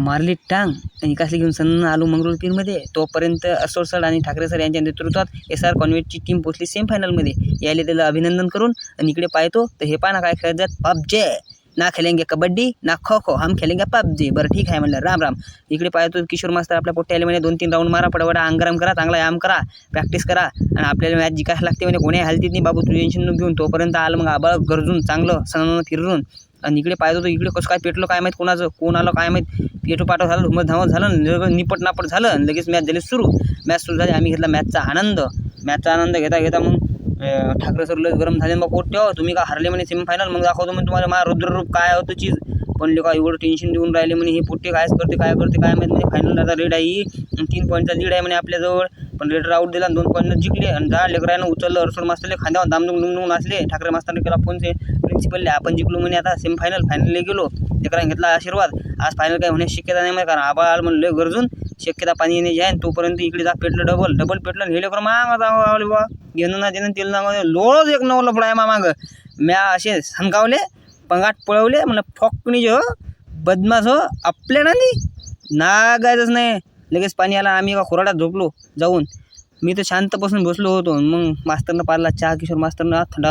मारली टांग. आणि कसली घेऊन सन्न आलो मंगरुळ पीरमध्ये. तोपर्यंत असोर सर आणि ठाकरे सर यांच्या नेतृत्वात एस आर कॉन्व्हेंटची टीम पोचली सेमीफायनलमध्ये यायला त्याला अभिनंदन करून आणि इकडे पाहतो तर हे पाहा ना काय खेळत जात. पबजे. ना खेळेंगे कबड्डी ना खो खो. हम खेळेंगे पबजी. बरं ठीक आहे म्हणलं. राम राम. इकडे पाहतो किशोर मास्तर आपल्या पोट्याला आले म्हणे दोन तीन राऊंड मारा पडवडा. अंगराम करा चांगला याम करा. प्रॅक्टिस करा. आणि आपल्याला मॅच जिकायला लागते म्हणे कोणी हालतीत नाही बाबू? तू टेन्शन घेऊन. तोपर्यंत आलं मग आबाळ गरजून चांगलं सण फिरून. आणि इकडे पाहिजे होतं इकडे कसं काय पेटलं काय माहीत कोणाचं कोण आलं काय माहीत. पेटो पाठव झालं धुमत धावत झालं निपट नापट झालं लगेच मॅच झाली सुरू. मॅच सुरू झाली आम्ही घेतला मॅचचा आनंद. मॅचचा आनंद घेता घेता मग ठाकरे सर लस गरम झाले मग कोट ठेव तुम्ही का हरले म्हणे सेमीफायनल मग दाखवतो मग तुम्हाला माझा रुद्ररूप काय होतं चीज पण लोक एवढं टेन्शन देऊन राहिले म्हणे हे पोट्टे कायच करते काय करते काय माहीत म्हणजे फायनल आता रेड आहे ही. तीन पॉईंटचा लीड आहे म्हणे आपल्याजवळ. पण लेटर आउट दिला आणि दोन पॉईंट जिंकले. आणि दहा लेकरानं उचललं अरसोड मास्तरले खांद्यावर दामदून डुंगडून नाचले. ठाकरे मास्तरने केला फोन से. प्रिन्सिपलले आपण जिंकलो म्हणे आता सेमीफायनल फायनलला गेलो. लेकरांनी घेतला आशीर्वाद. आज फायनल काय होण्याची शक्यता नाही माहिती कारण आबा आलं म्हणलं लय गरजून. शक्यता पाणी येणे जाईन तोपर्यंत इकडे जा पेटलं डबल डबल पेटलं हे लेकर माग आवले बा घेणं ना देणं तेल ना लोळच एक नऊ फळाय मा मागं म्या असे सनकावले पंगाट पळवले म्हणलं फॉकणी जो बदमाश हो आपल्या नाली नागायचंच नाही. लगेच पाणी आला आम्ही एका खुराडात झोपलो जाऊन. मी तर शांत बसून बसलो होतो. मग मास्तरनं पारला चहा किशोर मास्तरनं थंडा